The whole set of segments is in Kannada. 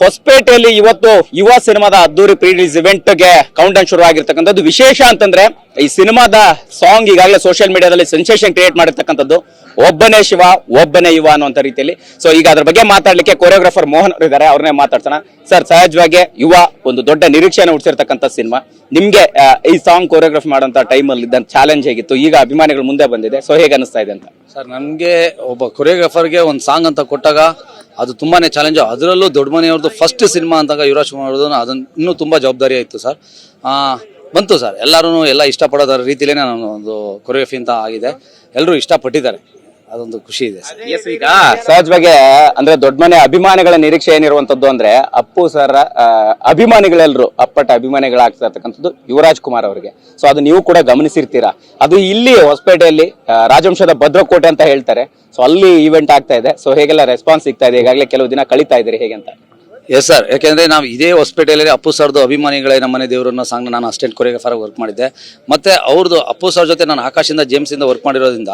ಹೊಸಪೇಟೆಯಲ್ಲಿ ಇವತ್ತು ಯುವ ಸಿನಿಮಾದ ಅದ್ದೂರಿ ಪ್ರೀ ರಿಲೀಸ್ ಇವೆಂಟ್ಗೆ ಕೌಂಟ್ ಡೌನ್ ಶುರು ಆಗಿರ್ತಕ್ಕಂಥದ್ದು ವಿಶೇಷ ಅಂತಂದ್ರೆ ಈ ಸಿನಿಮಾದ ಸಾಂಗ್ ಈಗಾಗಲೇ ಸೋಷಿಯಲ್ ಮೀಡಿಯಾದಲ್ಲಿ ಸೆನ್ಸೇಷನ್ ಕ್ರಿಯೇಟ್ ಮಾಡಿರ್ತಕ್ಕಂಥದ್ದು. ಒಬ್ಬನೇ ಶಿವ, ಒಬ್ಬನೇ ಯುವ ಅನ್ನುವಂತ ರೀತಿಯಲ್ಲಿ. ಸೊ ಈಗ ಅದ್ರ ಬಗ್ಗೆ ಮಾತಾಡ್ಲಿಕ್ಕೆ ಕೊರಿಯೋಗ್ರಾಫರ್ ಮೋಹನ್ ಅವರು ಇದ್ದಾರೆ. ಅವ್ರನ್ನೇ ಮಾತಾಡ್ಸೋಣ. ಸರ್, ಸಹಜವಾಗಿ ಯುವ ಒಂದು ದೊಡ್ಡ ನಿರೀಕ್ಷೆಯನ್ನು ಹುಡ್ಸಿರ್ತಕ್ಕಂಥ ಸಿನಿಮಾ. ನಿಮ್ಗೆ ಈ ಸಾಂಗ್ ಕೊರಿಯೋಗ್ರಾಫ್ ಮಾಡುವಂತ ಟೈಮಲ್ಲಿ ಇದ್ದಂತ ಚಾಲೆಂಜ್ ಹೇಗಿತ್ತು? ಈಗ ಅಭಿಮಾನಿಗಳು ಮುಂದೆ ಬಂದಿದೆ. ಸೊ ಹೇಗೆ ಅನಿಸ್ತಾ ಇದೆ ಅಂತ? ಸರ್ ನನಗೆ ಒಬ್ಬ ಕೊರಿಯೋಗ್ರಾಫರ್ಗೆ ಒಂದು ಸಾಂಗ್ ಅಂತ ಕೊಟ್ಟಾಗ ಅದು ತುಂಬಾನೇ ಚಾಲೆಂಜ್ ಅದರಲ್ಲೂ ದೊಡ್ಡ ಮನೆಯವ್ರದ್ದು ಫಸ್ಟ್ ಸಿನಿಮಾ ಅಂದಾಗ ಯುವರಾಜ್ ಕುಮಾರ್ ಅವ್ರದ್ದು ಅದನ್ನು ಇನ್ನೂ ತುಂಬಾ ಜವಾಬ್ದಾರಿ ಆಯಿತು ಸರ್ ಬಂತು ಸರ್ ಎಲ್ಲರೂ ಎಲ್ಲ ಇಷ್ಟಪಡೋದರ ರೀತಿಲೇ ನಾನು ಒಂದು ಕೊರಿಯೋಗ್ರಫಿ ಅಂತ ಆಗಿದೆ. ಎಲ್ಲರೂ ಇಷ್ಟಪಟ್ಟಿದ್ದಾರೆ. ಅದೊಂದು ಖುಷಿ ಇದೆ ಸರ್. ಎಸ್ ಈಗ ಸಹಜವಾಗಿ ಅಂದ್ರೆ ದೊಡ್ಡ ಮನೆ ಅಭಿಮಾನಿಗಳ ನಿರೀಕ್ಷೆ ಏನಿರುವಂತದ್ದು ಅಂದ್ರೆ ಅಪ್ಪು ಸರ್ ಅಭಿಮಾನಿಗಳೆಲ್ಲರೂ ಅಪ್ಪಟ ಅಭಿಮಾನಿಗಳಾಗ್ತಾ ಇರ್ತಕ್ಕಂಥದ್ದು ಯುವರಾಜ್ ಕುಮಾರ್ ಅವರಿಗೆ. ಸೊ ಅದು ನೀವು ಕೂಡ ಗಮನಿಸಿರ್ತೀರಾ? ಅದು ಇಲ್ಲಿ ಹೊಸಪೇಟೆಯಲ್ಲಿ ರಾಜವಂಶದ ಭದ್ರಕೋಟೆ ಅಂತ ಹೇಳ್ತಾರೆ. ಸೊ ಅಲ್ಲಿ ಈವೆಂಟ್ ಆಗ್ತಾ ಇದೆ. ಸೊ ಹೇಗೆಲ್ಲ ರೆಸ್ಪಾನ್ಸ್ ಸಿಗ್ತಾ ಇದೆ? ಈಗಾಗಲೇ ಕೆಲವು ದಿನ ಕಳೀತಾ ಇದ್ದೀರಿ ಹೇಗೆ ಅಂತ. ಎಸ್ ಸರ್ ಯಾಕೆಂದ್ರೆ ನಾವು ಇದೇ ಹೊಸಪೇಟೆಯಲ್ಲಿ ಅಪ್ಪು ಸರ್ದು ಅಭಿಮಾನಿಗಳೇ ನಮ್ಮನೆ ದೇವರನ್ನ ಸಾಂಗ್ ನಾನು ಅಸ್ಟೆಂಟ್ ಕೊರಿಯೋಗ್ರಾಫರ್ ವರ್ಕ್ ಮಾಡಿದ್ದೆ. ಮತ್ತೆ ಅವ್ರದ್ದು ಅಪ್ಪು ಸರ್ ಜೊತೆ ನಾನು ಆಕಾಶಿಂದ ಜೇಮ್ಸ್ ಇಂದ ವರ್ಕ್ ಮಾಡಿರೋದ್ರಿಂದ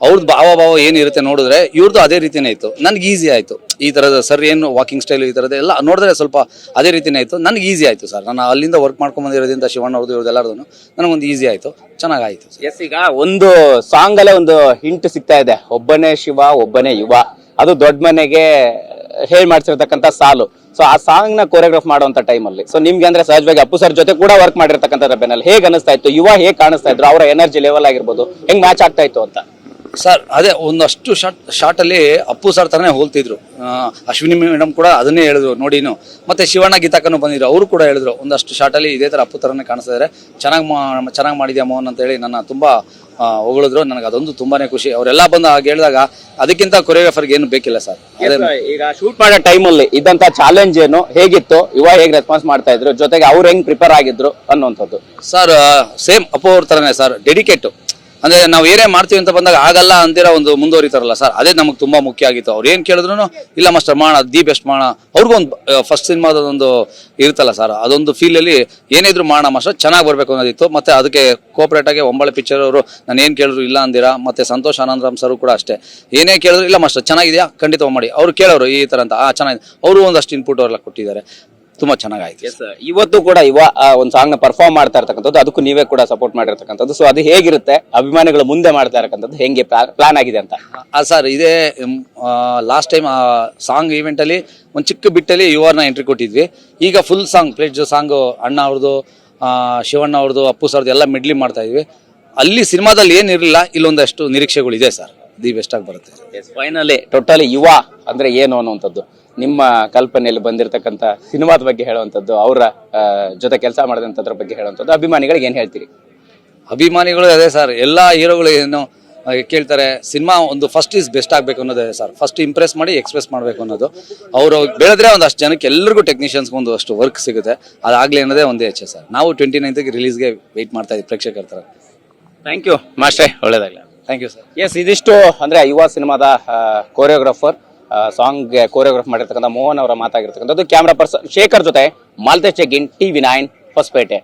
ಅವ್ರದ್ದು ಭಾವ ಭಾವ ಏನಿರುತ್ತೆ ನೋಡಿದ್ರೆ ಇವ್ರದ್ದು ಅದೇ ರೀತಿನೇ ಇತ್ತು. ನನ್ಗೆ ಈಸಿ ಆಯ್ತು. ಈ ಥರದ ಸರ್ ಏನು ವಾಕಿಂಗ್ ಸ್ಟೈಲ್ ಈ ತರದ ಎಲ್ಲ ನೋಡಿದ್ರೆ ಸ್ವಲ್ಪ ಅದೇ ರೀತಿನೇ ಆಯ್ತು ನನಗೆ ಈಸಿ ಆಯ್ತು ಸರ್ ನಾನು ಅಲ್ಲಿಂದ ವರ್ಕ್ ಮಾಡ್ಕೊಂಡ್ ಬಂದಿರೋದ್ರಿಂದ ಶಿವಣ್ಣ ಅವ್ರದ್ದು ಇವ್ರದ್ದು ನನಗೊಂದು ಈಸಿ ಆಯ್ತು. ಚೆನ್ನಾಗಾಯಿತು ಎಸ್ ಈಗ ಒಂದು ಸಾಂಗ್ ಅಲ್ಲೇ ಒಂದು ಹಿಂಟ್ ಸಿಗ್ತಾ ಇದೆ. ಒಬ್ಬನೇ ಶಿವ, ಒಬ್ಬನೇ ಯುವ. ಅದು ದೊಡ್ಡ ಮನೆಗೆ ಹೇಳಿ ಮಾಡ್ಸಿರ್ತಕ್ಕಂಥ ಸಾಲು. ಸೊ ಆ ಸಾಂಗ್ನ ಕೊರಿಯೋಗ್ರಾಫ್ ಮಾಡುವಂತ ಟೈಮ್ ಅಲ್ಲಿ. ಸೊ ನಿಮ್ಗೆ ಅಂದ್ರೆ ಸಹಜವಾಗಿ ಅಪ್ಪು ಸರ್ ಜೊತೆ ಕೂಡ ವರ್ಕ್ ಮಾಡಿರ್ತಕ್ಕಂಥ ಬೆನ್ನಲ್ಲಿ. ಹೇಗೆ ಅನಿಸ್ತಾ ಇತ್ತು? ಯುವ ಹೇಗೆ ಕಾಣಿಸ್ತಾ ಇದ್ರು? ಅವರ ಎನರ್ಜಿ ಲೆವೆಲ್ ಆಗಿರ್ಬೋದು. ಹೆಂಗ್ ಮ್ಯಾಚ್ ಆಗ್ತಾ ಇತ್ತು ಅಂತ? ಸರ್ ಅದೇ ಒಂದಷ್ಟು ಶಾರ್ಟ್ ಶಾರ್ಟಲ್ಲಿ ಅಪ್ಪು ಸರ್ ಥರನೇ ಹೋಲ್ತಿದ್ರು. ಅಶ್ವಿನಿ ಮೇಡಮ್ ಕೂಡ ಅದನ್ನೇ ಹೇಳಿದ್ರು ನೋಡಿನು ಮತ್ತೆ ಶಿವಣ್ಣ ಗೀತಾಕನು ಬಂದಿದ್ರು ಅವರು ಕೂಡ ಹೇಳಿದ್ರು ಒಂದಷ್ಟು ಶಾರ್ಟಲ್ಲಿ ಇದೇ ಥರ ಅಪ್ಪು ಥರನೇ ಕಾಣಿಸ್ತಾ ಚೆನ್ನಾಗಿ ಚೆನ್ನಾಗಿ ಚೆನ್ನಾಗಿ ಮಾಡಿದ್ಯಾ ಮೋಹನ್ ಅಂತ ಹೇಳಿ ನನ್ನ ತುಂಬ ಹೊಗಳಿದ್ರು. ನನಗೆ ಅದೊಂದು ತುಂಬಾನೇ ಖುಷಿ. ಅವರೆಲ್ಲ ಬಂದು ಹಾಗೆ ಹೇಳಿದಾಗ ಅದಕ್ಕಿಂತ ಕೊರಿಯೋಗ್ರಾಫರ್ಗೆ ಏನು ಬೇಕಿಲ್ಲ ಸರ್ ಈಗ ಶೂಟ್ ಮಾಡೋ ಟೈಮಲ್ಲಿ ಇದ್ದಂಥ ಇದ್ದಂತ ಚಾಲೆಂಜ್ ಏನು ಹೇಗಿತ್ತು ಇವಾಗ ಹೇಗೆ ರೆಸ್ಪಾನ್ಸ್ ಮಾಡ್ತಾ ಇದ್ರು ಜೊತೆಗೆ ಅವ್ರು ಹೆಂಗೆ ಪ್ರಿಪೇರ್ ಆಗಿದ್ರು ಅನ್ನುವಂಥದ್ದು. ಸರ್ ಸೇಮ್ ಅಪ್ಪು ಅವ್ರ ಥರನೇ ಸರ್ ಡೆಡಿಕೇಟು ಅಂದ್ರೆ ನಾವು ಏನೇ ಮಾಡ್ತೀವಿ ಅಂತ ಬಂದಾಗ ಆಗಲ್ಲ ಅಂತೀರ ಒಂದು ಮುಂದುವರಿತಾರಲ್ಲ ಸರ್. ಅದೇ ನಮಗೆ ತುಂಬಾ ಮುಖ್ಯ ಆಗಿತ್ತು. ಅವ್ರು ಏನ್ ಕೇಳಿದ್ರು ಇಲ್ಲ ಮಾಸ್ಟರ್ ಮಾಡೋಣ ದಿ ಬೆಸ್ಟ್ ಮಾಡೋಣ ಅವ್ರಿಗೊಂದು ಫಸ್ಟ್ ಸಿನಿಮಾದ ಒಂದು ಇರುತ್ತಲ್ಲ ಸರ್. ಅದೊಂದು ಫೀಲ್ ಅಲ್ಲಿ ಏನಿದ್ರು ಮಾಡೋಣ ಮಾಸ್ಟರ್ ಚೆನ್ನಾಗಿ ಬರ್ಬೇಕು ಅನ್ನೋದಿತ್ತು. ಮತ್ತೆ ಅದಕ್ಕೆ ಕೋಪರೇಟ್ ಆಗಿ ಒಂಬಳೆ ಪಿಕ್ಚರ್ ಅವರು ನಾನು ಏನು ಕೇಳಿದ್ರು ಇಲ್ಲ ಅಂದಿರಾ, ಮತ್ತೆ ಸಂತೋಷ್ ಆನಂದರಾಮ್ ಸರ್ ಕೂಡ ಅಷ್ಟೇ. ಏನೇ ಕೇಳಿದ್ರು, ಇಲ್ಲ ಮಾಸ್ಟರ್, ಚೆನ್ನಾಗಿದೆಯಾ? ಖಂಡಿತ ಮಾಡಿ ಅವ್ರು ಕೇಳೋರು ಈ ತರ ಅಂತ. ಆ, ಚೆನ್ನಾಗಿದೆ. ಅವರು ಒಂದಷ್ಟು ಇನ್ಪುಟ್ ಅವರೆಲ್ಲ ಕೊಟ್ಟಿದ್ದಾರೆ. ತುಂಬಾ ಚೆನ್ನಾಗಾಯ್ತು ಇವತ್ತು ಕೂಡ ಯುವ ಆ, ಒಂದು ಸಾಂಗ್ನ ಪರ್ಫಾರ್ಮ್ ಮಾಡ್ತಾ ಇರ್ತಕ್ಕಂಥದ್ದು ಅದಕ್ಕೂ ನೀವೇ ಕೂಡ ಸಪೋರ್ಟ್ ಮಾಡಿರ್ತಕ್ಕಂಥದ್ದು ಸೊ ಅದು ಹೇಗಿರುತ್ತೆ? ಅಭಿಮಾನಿಗಳು ಮುಂದೆ ಮಾಡ್ತಾ ಇರತಕ್ಕಂಥದ್ದು ಹೆಂಗೆ ಪ್ಲಾನ್ ಆಗಿದೆ ಅಂತ. ಸರ್ ಇದೇ ಲಾಸ್ಟ್ ಟೈಮ್ ಸಾಂಗ್ ಈವೆಂಟ್ ಅಲ್ಲಿ ಒಂದು ಚಿಕ್ಕ ಬಿಟ್ಟಲ್ಲಿ ಯುವರ್ನ ಎಂಟ್ರಿ ಕೊಟ್ಟಿದ್ವಿ. ಈಗ ಫುಲ್ ಸಾಂಗ್ ಪ್ಲೇಜ್ ಸಾಂಗ್ ಅಣ್ಣ ಅವ್ರದ್ದು ಶಿವಣ್ಣ ಅವ್ರದ್ದು ಅಪ್ಪು ಸರ್ದು ಎಲ್ಲ ಮಿಡ್ಲಿ ಮಾಡ್ತಾ ಇದ್ವಿ. ಅಲ್ಲಿ ಸಿನಿಮಾದಲ್ಲಿ ಏನಿರಲಿಲ್ಲ ಇಲ್ಲೊಂದಷ್ಟು ನಿರೀಕ್ಷೆಗಳು ಇದೆ ಸರ್. ದಿ ಬೆಸ್ಟ್ ಆಗಿ ಬರುತ್ತೆ. ಫೈನಲಿ ಟೋಟಲಿ ಯುವ ಅಂದ್ರೆ ಏನು ಅನ್ನುವಂಥದ್ದು. ನಿಮ್ಮ ಕಲ್ಪನೆಯಲ್ಲಿ ಬಂದಿರತಕ್ಕಂಥ ಸಿನಿಮಾದ ಬಗ್ಗೆ ಹೇಳುವಂಥದ್ದು ಅವರ ಜೊತೆ ಕೆಲಸ ಮಾಡಿದಂಥದ್ರ ಬಗ್ಗೆ ಹೇಳುವಂಥದ್ದು ಅಭಿಮಾನಿಗಳಿಗೆ ಏನು ಹೇಳ್ತೀರಿ? ಅಭಿಮಾನಿಗಳು ಅದೇ ಸರ್ ಎಲ್ಲ ಹೀರೋಗಳು ಏನು ಕೇಳ್ತಾರೆ ಸಿನಿಮಾ ಒಂದು ಫಸ್ಟ್ ಇಸ್ ಬೆಸ್ಟ್ ಆಗಬೇಕು ಅನ್ನೋದೇ ಸರ್. ಫಸ್ಟ್ ಇಂಪ್ರೆಸ್ ಮಾಡಿ ಎಕ್ಸ್ಪ್ರೆಸ್ ಮಾಡಬೇಕು ಅನ್ನೋದು. ಅವರು ಬೆಳೆದ್ರೆ ಒಂದಷ್ಟು ಜನಕ್ಕೆ ಎಲ್ಲರಿಗೂ ಟೆಕ್ನಿಷಿಯನ್ಸ್ ಒಂದು ಅಷ್ಟು ವರ್ಕ್ ಸಿಗುತ್ತೆ. ಅದಾಗಲಿ ಅನ್ನೋದೇ ಒಂದೇ ಹೆಚ್ಚೆ ಸರ್. ನಾವು ಟ್ವೆಂಟಿ ನೈನ್ತ್ಗೆ ರಿಲೀಸ್ಗೆ ವೆಯ್ಟ್ ಮಾಡ್ತಾ ಇದ್ದೀವಿ ಪ್ರೇಕ್ಷಕರ ಥರ ಥ್ಯಾಂಕ್ ಯು ಮಾಸ್ಟ್ರೇ. ಒಳ್ಳೇದಾಗಲಿ. ಥ್ಯಾಂಕ್ ಯು ಸರ್ ಎಸ್ ಇದಿಷ್ಟು ಅಂದರೆ ಯುವ ಸಿನಿಮಾದ ಕೋರಿಯೋಗ್ರಾಫರ್ ಸಾಂಗ್ ಕೋರಿಯೋಗ್ರಾಫ್ ಮಾಡಿರ್ತಕ್ಕಂಥ ಮೋಹನ್ ಅವರ ಮಾತಾಗಿರ್ತಕ್ಕಂಥದ್ದು. ಕ್ಯಾಮ್ರಾ ಪರ್ಸನ್ ಶೇಖರ್ ಜೊತೆ ಮಾಲ್ತೇಶ್ ಚೆಗಿನ್ ಟಿವಿ ನೈನ್ ಹೊಸಪೇಟೆ.